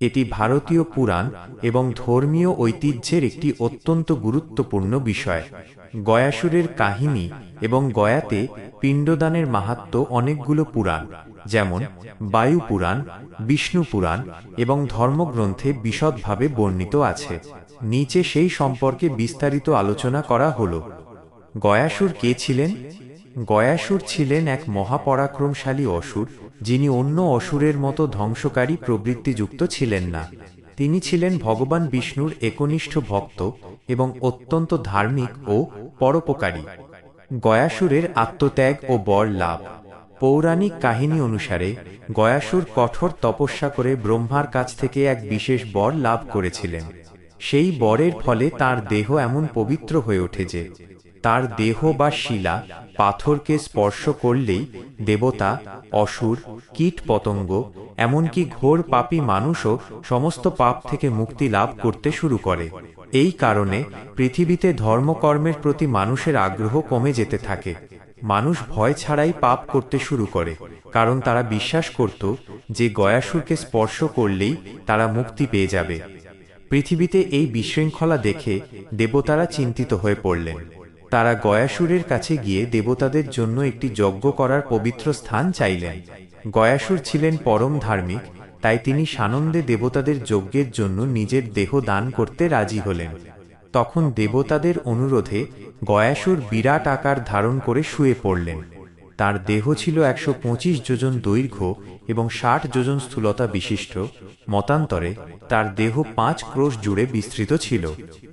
এটি ভারতীয় পুরাণ এবং ধর্মীয় ঐতিহ্যের একটি অত্যন্ত গুরুত্বপূর্ণ বিষয়। গয়াসুরের কাহিনী এবং গয়াতে পিণ্ডদানের মাহাত্ম অনেকগুলো পুরাণ, যেমন বায়ু পুরাণ, বিষ্ণু পুরাণ এবং ধর্মগ্রন্থে বিশদভাবে বর্ণিত আছে। নিচে সেই সম্পর্কে বিস্তারিত আলোচনা করা হল। গয়াসুর কে ছিলেন? গয়াসুর ছিলেন এক মহাপরাক্রমশালী অসুর যিনি অন্য অসুরের মতো ধ্বংসকারী প্রবৃত্তিযুক্ত ছিলেন না। তিনি ছিলেন ভগবান বিষ্ণুর একনিষ্ঠ ভক্ত এবং অত্যন্ত ধার্মিক ও পরোপকারী। গয়াসুরের আত্মত্যাগ ও বর লাভ। পৌরাণিক কাহিনী অনুসারে, গয়াসুর কঠোর তপস্যা করে ব্রহ্মার কাছ থেকে এক বিশেষ বর লাভ করেছিলেন। সেই বরের ফলে তার দেহ এমন পবিত্র হয়ে ওঠে যে তার দেহ বা শিলা পাথরকে স্পর্শ করলেই দেবতা, অসুর, কীট পতঙ্গ, এমনকি ঘোর পাপী মানুষও সমস্ত পাপ থেকে মুক্তি লাভ করতে শুরু করে। এই কারণে পৃথিবীতে ধর্মকর্মের প্রতি মানুষের আগ্রহ কমে যেতে থাকে। মানুষ ভয় ছাড়াই পাপ করতে শুরু করে, কারণ তারা বিশ্বাস করত যে গয়াসুরকে স্পর্শ করলেই তারা মুক্তি পেয়ে যাবে। পৃথিবীতে এই বিশৃঙ্খলা দেখে দেবতারা চিন্তিত হয়ে পড়লেন। তারা গয়াসুরের কাছে গিয়ে দেবতাদের জন্য একটি যজ্ঞ করার পবিত্র স্থান চাইলেন। গয়াসুর ছিলেন পরম ধার্মিক, তাই তিনি সানন্দে দেবতাদের যজ্ঞের জন্য নিজের দেহ দান করতে রাজি হলেন। তখন দেবতাদের অনুরোধে গয়াসুর বিরাট আকার ধারণ করে শুয়ে পড়লেন। তার দেহ ছিল একশো পঁচিশ যোজন দৈর্ঘ্য এবং ষাট যোজন স্থূলতা বিশিষ্ট। মতান্তরে তার দেহ পাঁচ ক্রোশ জুড়ে বিস্তৃত ছিল।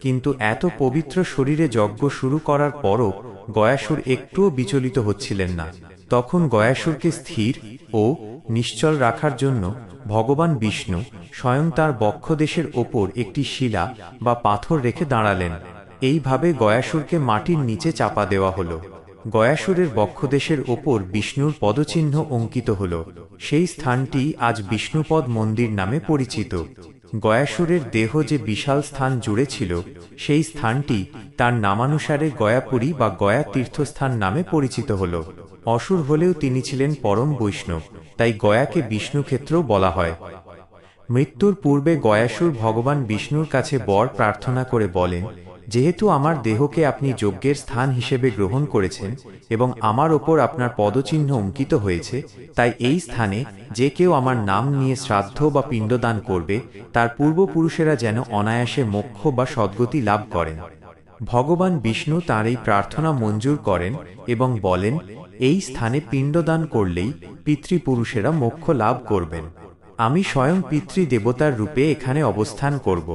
কিন্তু এত পবিত্র শরীরে যজ্ঞ শুরু করার পরও গয়াসুর একটুও বিচলিত হচ্ছিলেন না। তখন গয়াসুরকে স্থির ও নিশ্চল রাখার জন্য ভগবান বিষ্ণু স্বয়ং তার বক্ষদেশের ওপর একটি শিলা বা পাথর রেখে দাঁড়ালেন। এইভাবে গয়াসুরকে মাটির নিচে চাপা দেওয়া হলো। গয়াসুরের বক্ষদেশের ওপর বিষ্ণুর পদচিহ্ন অঙ্কিত হল। সেই স্থানটি আজ বিষ্ণুপদ মন্দির নামে পরিচিত। গয়াসুরের দেহ যে বিশাল স্থান জুড়ে ছিল, সেই স্থানটি তার নামানুসারে গয়াপুরী বা গয়া তীর্থস্থান নামে পরিচিত হল। অসুর হলেও তিনি ছিলেন পরম বৈষ্ণব, তাই গয়াকে বিষ্ণুক্ষেত্রও বলা হয়। মৃত্যুর পূর্বে গয়াসুর ভগবান বিষ্ণুর কাছে বর প্রার্থনা করে বলেন যেহেতু আমার দেহকে আপনি যজ্ঞের স্থান হিসেবে গ্রহণ করেছেন এবং আমার ওপর আপনার পদচিহ্ন অঙ্কিত হয়েছে, তাই এই স্থানে যে কেউ আমার নাম নিয়ে শ্রাদ্ধ বা পিণ্ডদান করবে, তার পূর্বপুরুষেরা যেন অনায়াসে মোক্ষ বা সদ্গতি লাভ করেন। ভগবান বিষ্ণু তার এই প্রার্থনা মঞ্জুর করেন এবং বলেন, এই স্থানে পিণ্ডদান করলেই পিতৃপুরুষেরা মোক্ষ লাভ করবেন। আমি স্বয়ং পিতৃদেবতার রূপে এখানে অবস্থান করব।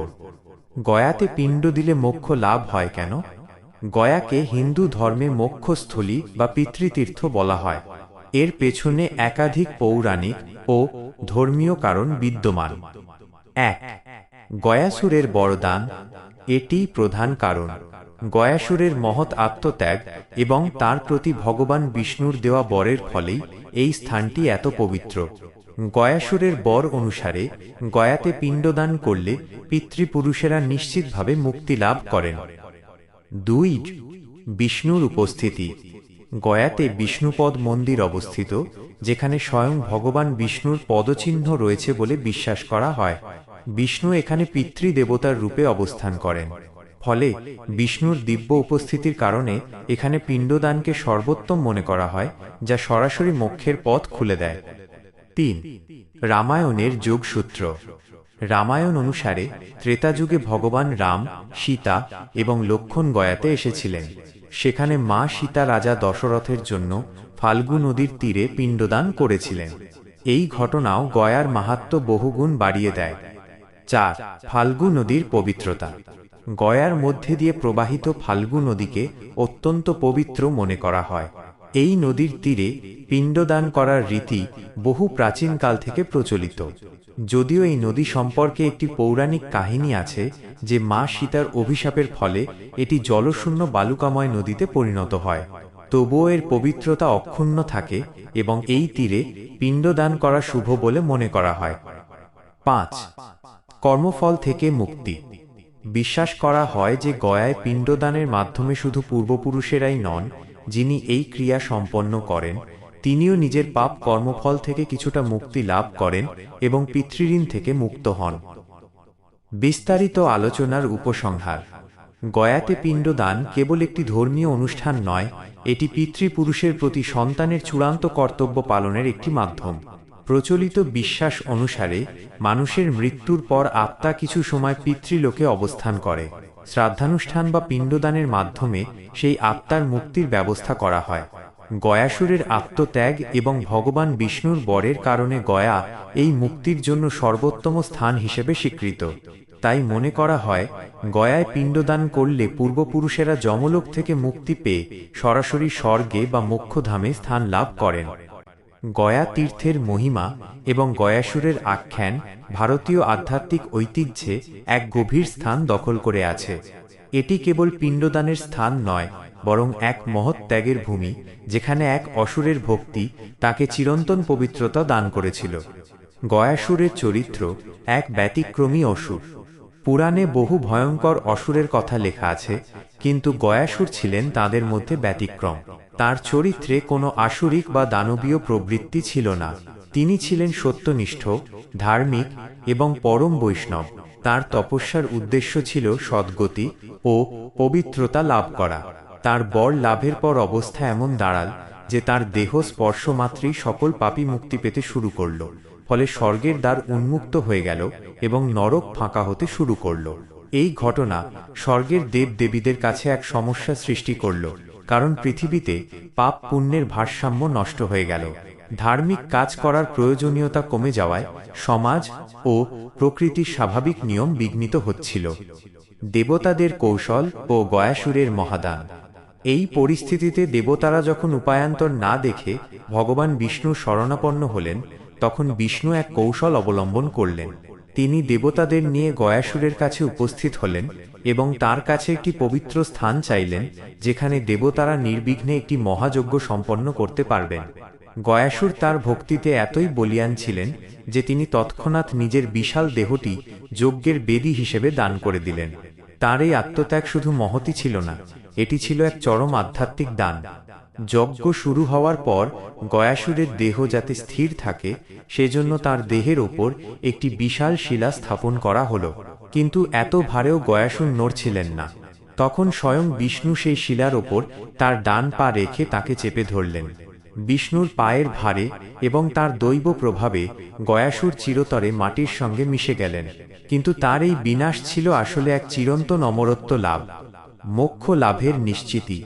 গয়াতে পিণ্ড দিলে মোক্ষ লাভ হয় কেন? গয়াকে হিন্দু ধর্মে মোক্ষস্থলী বা পিতৃতীর্থ বলা হয়। এর পেছনে একাধিক পৌরাণিক ও ধর্মীয় কারণ বিদ্যমান। এক, গয়াসুরের বরদান। এটি প্রধান কারণ। গয়াসুরের মহৎ আত্মত্যাগ এবং তার প্রতি ভগবান বিষ্ণুর দেওয়া বরের ফলেই এই স্থানটি এত পবিত্র। গয়াসুরের বর অনুসারে গয়াতে পিণ্ডদান করলে পিতৃপুরুষেরা নিশ্চিতভাবে মুক্তি লাভ করেন। দুই বিষ্ণুর উপস্থিতি। গয়াতে বিষ্ণুপদ মন্দির অবস্থিত, যেখানে স্বয়ং ভগবান বিষ্ণুর পদচিহ্ন রয়েছে বলে বিশ্বাস করা হয়। বিষ্ণু এখানে পিতৃদেবতার রূপে অবস্থান করেন। ফলে বিষ্ণুর দিব্য উপস্থিতির কারণে এখানে পিণ্ডদানকে সর্বোত্তম মনে করা হয়, যা সরাসরি মোক্ষের পথ খুলে দেয়। তিন, রামায়ণের যোগসূত্র। রামায়ণ অনুসারে ত্রেতা যুগে ভগবান রাম, সীতা এবং লক্ষণ গয়াতে এসেছিলেন। সেখানে মা সীতা রাজা দশরথের জন্য ফাল্গু নদীর তীরে পিণ্ডদান করেছিলেন। এই ঘটনাও গয়ার মাহাত্ম বহুগুণ বাড়িয়ে দেয়। চার, ফাল্গু নদীর পবিত্রতা। গয়ার মধ্যে দিয়ে প্রবাহিত ফাল্গু নদীকে অত্যন্ত পবিত্র মনে করা হয়। এই নদীর তীরে পিণ্ডদান করার রীতি বহু প্রাচীনকাল থেকে প্রচলিত। যদিও এই নদী সম্পর্কে একটি পৌরাণিক কাহিনী আছে যে মা সীতার অভিশাপের ফলে এটি জলশূন্য বালুকাময় নদীতে পরিণত হয়। তবুও এর পবিত্রতা অক্ষুণ্ণ থাকে এবং এই তীরে পিণ্ডদান করা শুভ বলে মনে করা হয়। পাঁচ, কর্মফল থেকে মুক্তি। বিশ্বাস করা হয় যে গয়ায় পিণ্ডদানের মাধ্যমে শুধু পূর্বপুরুষেরাই নন যিনি এই ক্রিয়া সম্পন্ন করেন, তিনিও নিজের পাপ কর্মফল থেকে কিছুটা মুক্তি লাভ করেন এবং পিতৃঋণ থেকে মুক্ত হন। বিস্তারিত আলোচনার উপসংহার। গয়াতে পিণ্ডদান কেবল একটি ধর্মীয় অনুষ্ঠান নয়, এটি পিতৃপুরুষের প্রতি সন্তানের চূড়ান্ত কর্তব্য পালনের একটি মাধ্যম। প্রচলিত বিশ্বাস অনুসারে, মানুষের মৃত্যুর পর আত্মা কিছু সময় পিতৃলোকে অবস্থান করে। শ্রাদ্ধানুষ্ঠান বা পিণ্ডদানের মাধ্যমে সেই আত্মার মুক্তির ব্যবস্থা করা হয়। গয়াসুরের আত্মত্যাগ এবং ভগবান বিষ্ণুর বরের কারণে গয়া এই মুক্তির জন্য সর্বোত্তম স্থান হিসেবে স্বীকৃত। তাই মনে করা হয়, গয়ায় পিণ্ডদান করলে পূর্বপুরুষেরা যমলোক থেকে মুক্তি পেয়ে সরাসরি স্বর্গে বা মোক্ষধামে স্থান লাভ করেন। গয়া তীর্থের মহিমা এবং গয়াসুরের আখ্যান ভারতীয় আধ্যাত্মিক ঐতিহ্যে এক গভীর স্থান দখল করে আছে। এটি কেবল পিণ্ডদানের স্থান নয়, বরং এক মহৎ ত্যাগের ভূমি, যেখানে এক অসুরের ভক্তি তাকে চিরন্তন পবিত্রতা দান করেছিল। গয়াসুরের চরিত্র এক ব্যতিক্রমী অসুর। পুরাণে বহু ভয়ঙ্কর অসুরের কথা লেখা আছে, কিন্তু গয়াসুর ছিলেন তাদের মধ্যে ব্যতিক্রম। তার চরিত্রে কোনো আসুরিক বা দানবীয় প্রবৃত্তি ছিল না। তিনি ছিলেন সত্যনিষ্ঠ, ধার্মিক এবং পরম বৈষ্ণব। তার তপস্যার উদ্দেশ্য ছিল সদ্গতি ও পবিত্রতা লাভ করা। তার বর লাভের পর অবস্থা এমন দাঁড়াল যে তার দেহ স্পর্শ মাত্রেই সকল পাপী মুক্তি পেতে শুরু করল। ফলে স্বর্গের দ্বার উন্মুক্ত হয়ে গেল এবং নরক ফাঁকা হতে শুরু করল। এই ঘটনা স্বর্গের দেব দেবীদের কাছে এক সমস্যা সৃষ্টি করল, কারণ পৃথিবীতে পাপ পুণ্যের ভারসাম্য নষ্ট হয়ে গেল। ধার্মিক কাজ করার প্রয়োজনীয়তা কমে যাওয়ায় সমাজ ও প্রকৃতির স্বাভাবিক নিয়ম বিঘ্নিত হচ্ছিল। দেবতাদের কৌশল ও গয়াসুরের মহাদান। এই পরিস্থিতিতে দেবতারা যখন উপায়ান্তর না দেখে ভগবান বিষ্ণু শরণাপন্ন হলেন তখন বিষ্ণু এক কৌশল অবলম্বন করলেন। তিনি দেবতাদের নিয়ে গয়াসুরের কাছে উপস্থিত হলেন এবং তার কাছে একটি পবিত্র স্থান চাইলেন, যেখানে দেবতারা নির্বিঘ্নে একটি মহাযজ্ঞ সম্পন্ন করতে পারবেন। গয়াসুর তার ভক্তিতে এতই বলিয়ান ছিলেন যে তিনি তৎক্ষণাৎ নিজের বিশাল দেহটি যজ্ঞের বেদী হিসেবে দান করে দিলেন। তার এই আত্মত্যাগ শুধু মহতি ছিল না, এটি ছিল এক চরম আধ্যাত্মিক দান। যজ্ঞ শুরু হওয়ার পর গয়াসুরের দেহ যাতে স্থির থাকে, সেজন্য তার দেহের ওপর একটি বিশাল শিলা স্থাপন করা হল। কিন্তু এত ভারেও গয়াসুর নড়ছিলেন না। তখন স্বয়ং বিষ্ণু সেই শিলার ওপর তার ডান পা রেখে তাকে চেপে ধরলেন। বিষ্ণুর পায়ের ভারে এবং তার দৈব প্রভাবে গয়াসুর চিরতরে মাটির সঙ্গে মিশে গেলেন। কিন্তু তার এই বিনাশ ছিল আসলে এক চিরন্তন অমরত্ব লাভ, মোক্ষ লাভের নিশ্চিতি।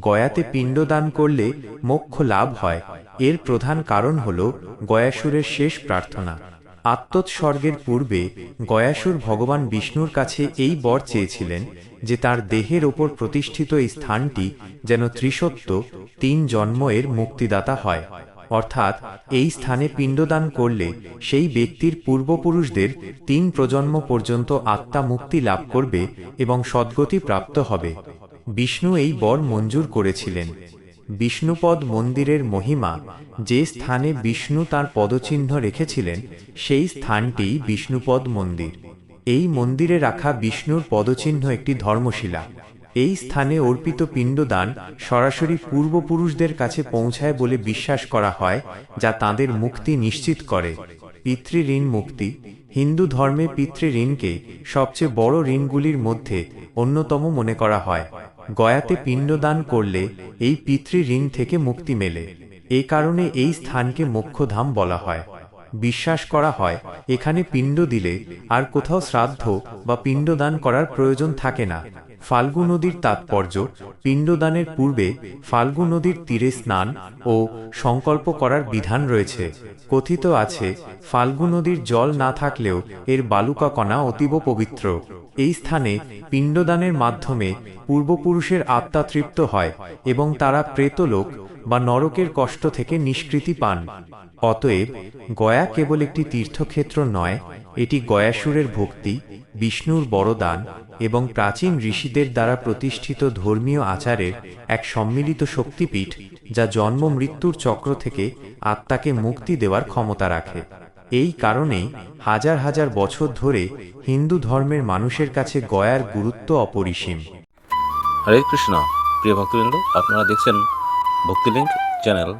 গয়াতে পিণ্ডদান করলে মোক্ষ লাভ হয়। এর প্রধান কারণ হল গয়াসুরের শেষ প্রার্থনা। আত্মোৎসর্গের পূর্বে গয়াসুর ভগবান বিষ্ণুর কাছে এই বর চেয়েছিলেন যে তার দেহের ওপর প্রতিষ্ঠিত এই স্থানটি যেন ত্রিসত্য তিন জন্ম এর মুক্তিদাতা হয়। অর্থাৎ এই স্থানে পিণ্ডদান করলে সেই ব্যক্তির পূর্বপুরুষদের তিন প্রজন্ম পর্যন্ত আত্মা মুক্তি লাভ করবে এবং সদ্গতি প্রাপ্ত হবে। বিষ্ণু এই বর মঞ্জুর করেছিলেন। বিষ্ণুপদ মন্দিরের মহিমা, যে স্থানে বিষ্ণু তার পদচিহ্ন রেখেছিলেন, সেই স্থানটি বিষ্ণুপদ মন্দির। এই মন্দিরে রাখা বিষ্ণুর পদচিহ্ন একটি ধর্মশিলা। এই স্থানে অর্পিত পিণ্ডদান সরাসরি পূর্বপুরুষদের কাছে পৌঁছায় বলে বিশ্বাস করা হয়, যা তাদের মুক্তি নিশ্চিত করে। পিতৃঋণ মুক্তি, হিন্দু ধর্মে পিতৃঋণকে সবচেয়ে বড় ঋণগুলির মধ্যে অন্যতম মনে করা হয়। গয়াতে পিণ্ডদান করলে এই পিতৃ ঋণ থেকে মুক্তি মেলে। এ কারণে এই স্থানকে মোক্ষধাম বলা হয়। বিশ্বাস করা হয়, এখানে পিণ্ড দিলে আর কোথাও শ্রাদ্ধ বা পিণ্ডদান করার প্রয়োজন থাকে না। ফাল্গু নদীর তাৎপর্য পিণ্ডদানের পূর্বে ফাল্গু নদীর তীরে স্নান ও সংকল্প করার বিধান রয়েছে। কথিত আছে, ফাল্গু নদীর জল না থাকলেও এর বালুকা কণা অতীব পবিত্র। এই স্থানে পিণ্ডদানের মাধ্যমে পূর্বপুরুষের আত্মা তৃপ্ত হয় এবং তারা প্রেতলোক বা নরকের কষ্ট থেকে নিষ্কৃতি পান। অতএব গয়া কেবল একটি তীর্থক্ষেত্র নয়, এটি গয়াসুরের ভক্তি বিষ্ণুর বরদান এবং প্রাচীন ঋষিদের দ্বারা প্রতিষ্ঠিত ধর্মীয় আচারের এক সম্মিলিত শক্তিপীঠ যা জন্ম মৃত্যুর চক্র থেকে আত্মাকে মুক্তি দেওয়ার ক্ষমতা রাখে। এই কারণেই হাজার হাজার বছর ধরে হিন্দু ধর্মের মানুষের কাছে গয়ার গুরুত্ব অপরিসীম। হরে কৃষ্ণ, প্রিয় ভক্তবৃন্দ, আপনারা দেখছেন ভক্তিলিঙ্ক চ্যানেল।